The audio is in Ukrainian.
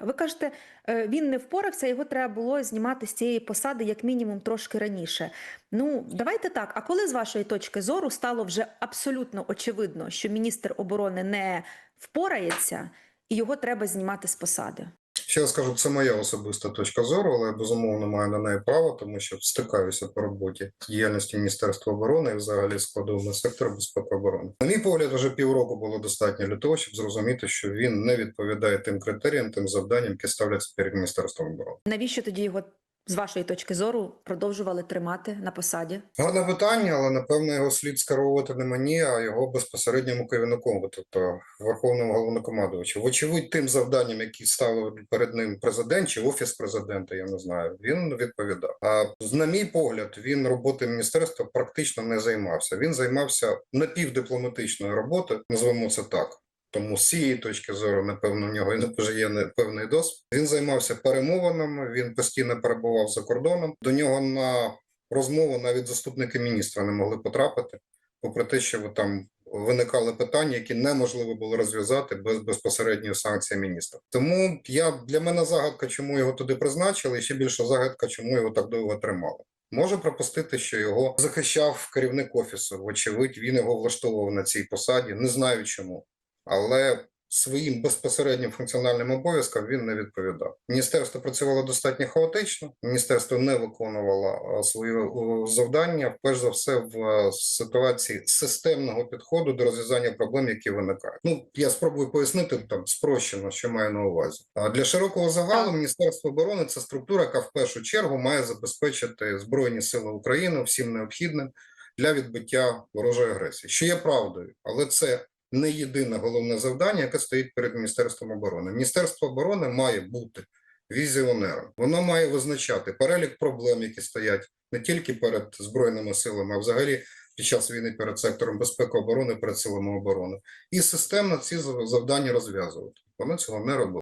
Ви кажете, е, він не впорався, його треба було знімати з цієї посади як мінімум трошки раніше. Ну, давайте так. А коли з вашої точки зору стало вже абсолютно очевидно, що міністр оборони не впорається і його треба знімати з посади? Ще скажу, це моя особиста точка зору, але я безумовно маю на неї право, тому що стикаюся по роботі діяльності Міністерства оборони і взагалі складовими сектору безпеки оборони. На мій погляд, вже півроку було достатньо для того, щоб зрозуміти, що він не відповідає тим критеріям, тим завданням, які ставляться перед Міністерством оборони. Навіщо тоді його з вашої точки зору продовжували тримати на посаді? Гарне питання, але напевно його слід скеровувати не мені, а його безпосередньому керівнику, тобто Верховному головнокомандувачу. Вочевидь, тим завданням, які ставив перед ним президент чи офіс президента, я не знаю. Він відповідав. А на мій погляд, він роботи міністерства практично не займався. Він займався напівдипломатичною роботою, назвемо це так. Тому з цієї точки зору, напевно, в нього вже є певний досвід. Він займався перемовинами, він постійно перебував за кордоном. До нього на розмову навіть заступники міністра не могли потрапити, попри те, що там виникали питання, які неможливо було розв'язати без безпосередньої санкції міністра. Тому я для мене загадка, чому його туди призначили, і ще більше загадка, чому його так довго тримали. Можу припустити, що його захищав керівник офісу. Вочевидь, він його влаштовував на цій посаді. Не знаю чому, але своїм безпосереднім функціональним обов'язкам він не відповідав. Міністерство працювало достатньо хаотично. Міністерство не виконувало е, свої е, завдання, перш за все, в е, ситуації системного підходу до розв'язання проблем, які виникають. Ну я спробую пояснити там спрощено, що маю на увазі. А для широкого загалу Міністерство оборони це структура, яка в першу чергу має забезпечити збройні сили України всім необхідним для відбиття ворожої агресії, що є правдою, але це не єдине головне завдання, яке стоїть перед Міністерством оборони. Міністерство оборони має бути візіонером. Воно має визначати перелік проблем, які стоять не тільки перед збройними силами, а взагалі під час війни перед сектором безпеки оборони, перед силами оборони, і системно ці завдання розв'язувати. Воно цього не робило.